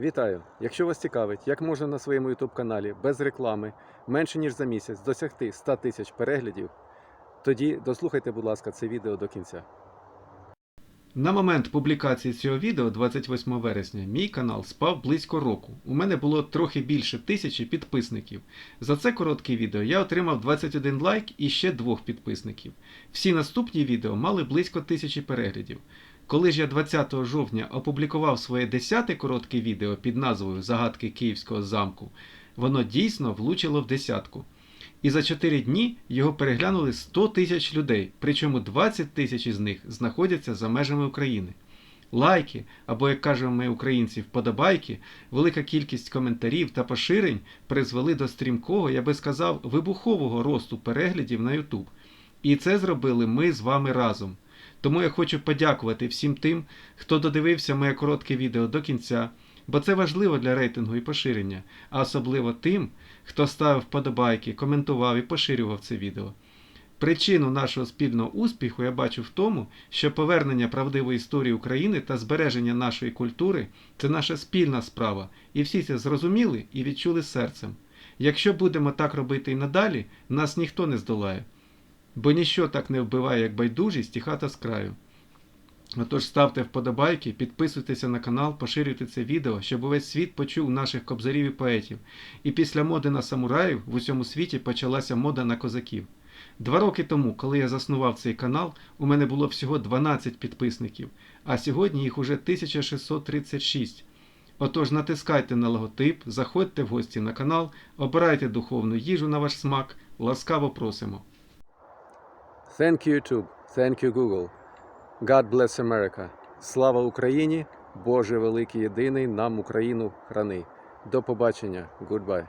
Вітаю! Якщо вас цікавить, як можна на своєму YouTube каналі без реклами менше ніж за місяць досягти 100 тисяч переглядів, тоді дослухайте, будь ласка, це відео до кінця. На момент публікації цього відео, 28 вересня, мій канал спав близько року. У мене було трохи більше тисячі підписників. За це коротке відео я отримав 21 лайк і ще двох підписників. Всі наступні відео мали близько тисячі переглядів. Коли ж я 20 жовтня опублікував своє 10 коротке відео під назвою Загадки Київського замку, воно дійсно влучило в десятку. І за 4 дні його переглянули 100 тисяч людей, причому 20 тисяч із них знаходяться за межами України. Лайки, або, як кажемо ми українці, вподобайки, велика кількість коментарів та поширень призвели до стрімкого, я би сказав, вибухового росту переглядів на YouTube. І це зробили ми з вами разом. Тому я хочу подякувати всім тим, хто додивився моє коротке відео до кінця, бо це важливо для рейтингу і поширення, а особливо тим, хто ставив вподобайки, коментував і поширював це відео. Причину нашого спільного успіху я бачу в тому, що повернення правдивої історії України та збереження нашої культури це наша спільна справа, і всі це зрозуміли і відчули серцем. Якщо будемо так робити і надалі, нас ніхто не здолає. Бо ніщо так не вбиває, як байдужість і хата з краю. Отож ставте вподобайки, підписуйтеся на канал, поширюйте це відео, щоб увесь світ почув наших кобзарів і поетів. І після моди на самураїв в усьому світі почалася мода на козаків. Два роки тому, коли я заснував цей канал, у мене було всього 12 підписників, а сьогодні їх уже 1636. Отож натискайте на логотип, заходьте в гості на канал, обирайте духовну їжу на ваш смак, ласкаво просимо. Thank you, YouTube. Thank you, Google. God bless America. Слава Україні! Боже великий єдиний, нам Україну храни. До побачення. Goodbye.